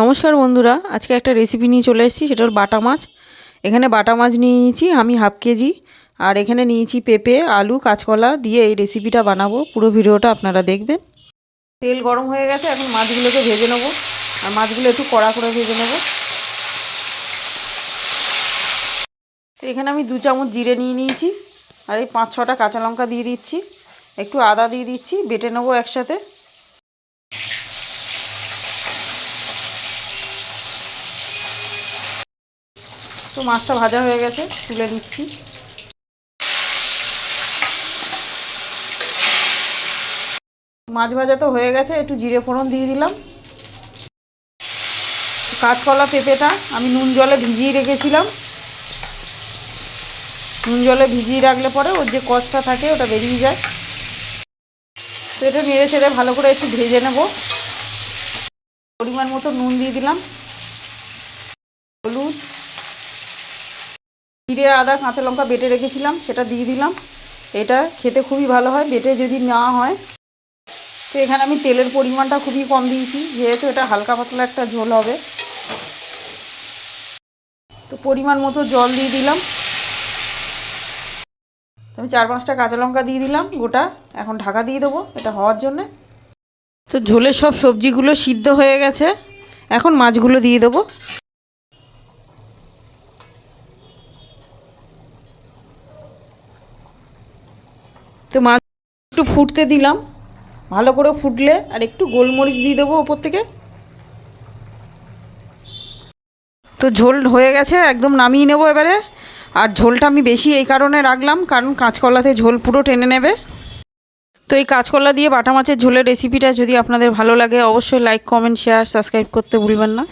নমস্কার বন্ধুরা, আজকে একটা রেসিপি নিয়ে চলে এসেছি, সেটা হল বাটা মাছ। এখানে বাটা মাছ নিয়ে নিয়েছি আমি হাফ কেজি, আর এখানে নিয়েছি পেঁপে, আলু, কাঁচকলা দিয়ে এই রেসিপিটা বানাবো। পুরো ভিডিওটা আপনারা দেখবেন। তেল গরম হয়ে গেছে, এখন মাছগুলোকে ভেজে নেব। আর মাছগুলো একটু কড়া করে ভেজে নেব। তো এখানে আমি দু চামচ জিরে নিয়ে নিয়েছি, আর এই পাঁচ ছটা কাঁচা লঙ্কা দিয়ে দিচ্ছি। একটু আদা দিয়ে দিচ্ছি, বেটে নেব একসাথে। তো মাছটা ভাজা হয়ে গেছে, তুলে নিচ্ছি। মাছ ভাজা তো হয়ে গেছে, একটু জিরে ফোড়ন দিয়ে দিলাম। কাঁচকলা পেঁপেটা আমি নুন জলে ভিজিয়ে রেখেছিলাম। নুন জলে ভিজিয়ে রাখলে পরে ওর যে কষটা থাকে ওটা বেরিয়ে যায়। তো এটা নেড়ে ছেড়ে ভালো করে একটু ভেজে নেব। পরিমাণ মতো নুন দিয়ে দিলাম। জিরে, আদা, কাঁচা লঙ্কা বেটে রেখেছিলাম, সেটা দিয়ে দিলাম। এটা খেতে খুবই ভালো হয়, বেটে যদি না হয়। তো এখানে আমি তেলের পরিমাণটা খুবই কম দিয়েছি, যেহেতু এটা হালকা পাতলা একটা ঝোল হবে। তো পরিমাণ মতো জল দিয়ে দিলাম। আমি চার পাঁচটা কাঁচা লঙ্কা দিয়ে দিলাম, গোটা। এখন ঢাকা দিয়ে দেবো, এটা হওয়ার জন্যে। তো ঝোলের সব সবজিগুলো সিদ্ধ হয়ে গেছে। এখন মাছগুলো দিয়ে দেবো। তো মাছ একটু ফুটতে দিলাম। ভালো করে ফুটলে আর একটু গোলমরিচ দিয়ে দেবো ওপর থেকে। তো ঝোল হয়ে গেছে, একদম নামিয়ে নেব এবারে। আর ঝোলটা আমি বেশি এই কারণে রাখলাম, কারণ কাঁচকলাতে ঝোল পুরো টেনে নেবে। তো এই কাঁচকলা দিয়ে বাটা মাছের ঝোলের রেসিপিটা যদি আপনাদের ভালো লাগে, অবশ্যই লাইক কমেন্ট শেয়ার সাবস্ক্রাইব করতে ভুলবেন না।